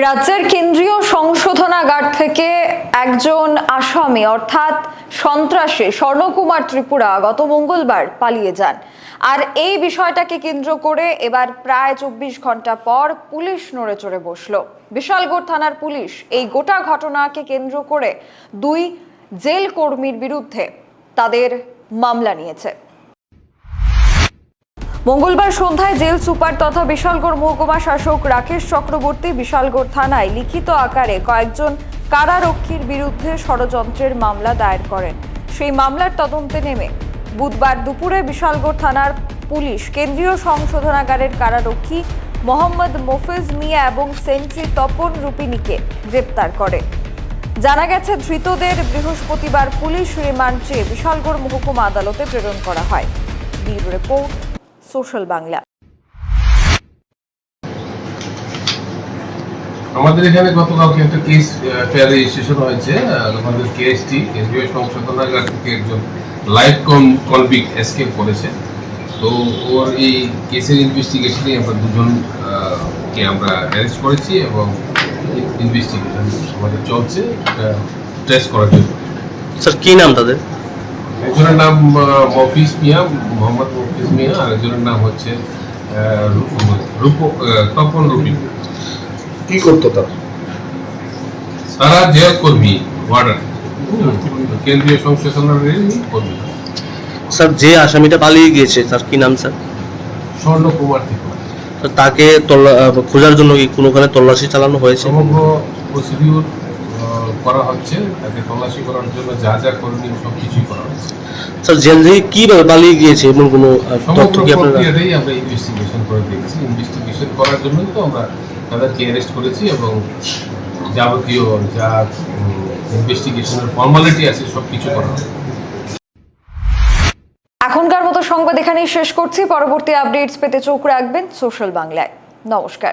রাজ্যের কেন্দ্রীয় সংশোধনাগার থেকে একজন আসামি, অর্থাৎ সন্ত্রাসী স্বর্ণকুমার ত্রিপুরা গত মঙ্গলবার পালিয়ে যান। আর এই বিষয়টাকে কেন্দ্র করে এবার প্রায় চব্বিশ ঘণ্টা পর পুলিশ নড়ে চড়ে বসল। বিশালগড় থানার পুলিশ এই গোটা ঘটনাকে কেন্দ্র করে দুই জেল কর্মীর বিরুদ্ধে তাদের মামলা নিয়েছে। মঙ্গলবার সন্ধ্যায় জেল সুপার তথা বিশালগড় মহকুমা শাসক রাকেশ চক্রবর্তী বিশালগড় থানায় লিখিত আকারে কয়েকজন কারারক্ষীর বিরুদ্ধে ষড়যন্ত্রের মামলা দায়ের করেন। সেই মামলার তদন্তে নেমে বুধবার দুপুরে বিশালগড় থানার পুলিশ কেন্দ্রীয় সংশোধনাগারের কারারক্ষী মোহাম্মদ মোফিজ মিয়া এবং সেন্ট্রি তপন রূপিনীকে গ্রেপ্তার করে। জানা গেছে, ধৃতদের বৃহস্পতিবার পুলিশ রিমান্ড চেয়ে বিশালগড় মহকুমা আদালতে প্রেরণ করা হয়। Bureau report social Bangla. আমাদের এখানে গতকালকে একটা কেস ফেয়ার রেজিস্ট্রেশন হয়েছে। আমাদের কেএসটি কেন্দ্রীয় সংশোধনাগার থেকে একজন লাইফ কম কনভিক্ট এসকেপ করেছে। তো ওর এই কেসের ইনভেস্টিগেশনে আমরা দুজন আহ, কে আমরা অ্যারেস্ট করেছি এবং ইনভেস্টিগেশন আমাদের চলছে। এটা ট্রেস করার জন্য। স্যার কি নাম তাদের? একজনের নাম মফিজ মিয়া মোহাম্মদ মফিজ মিয়া আর একজনের নাম হচ্ছে রূপ- রূপ তপন রুবি। কি করতো তারা? তারা জেল কর্মী ওয়ার্ডার কেন্দ্রীয় সংশোধনের কর্মী। স্যার যে আসামিটা পালিয়ে গিয়েছে স্যার কি নাম স্যার? স্বর্ণ কুমার তাকে তল্লা- খোঁজার জন্য কি কোনোখানে তল্লাশি চালানো হয়েছে? সমগ্র প্রসিডিউর করা হচ্ছে তাকে তল্লাশি করার জন্য যা যা করণীয় সব কিছুই করা হচ্ছে। স্যার জেল থেকে কীভাবে পালিয়ে গিয়েছে এবং কোনো তথ্য কি আপনারা আমরা ইনভেস্টিগেশন করে দেখছি। ইনভেস্টিগেশন করার জন্য তো আমরা তাদেরকে অ্যারেস্ট করেছি এবং যাবতীয় যা ইনভেস্টিগেশনের ফর্মালিটি আছে সব কিছু করা হবে এখনকার মতো সংবাদ এখানেই শেষ করছি। পরবর্তী আপডেটস পেতে চোখ রাখবেন সোশ্যাল বাংলায়। নমস্কার।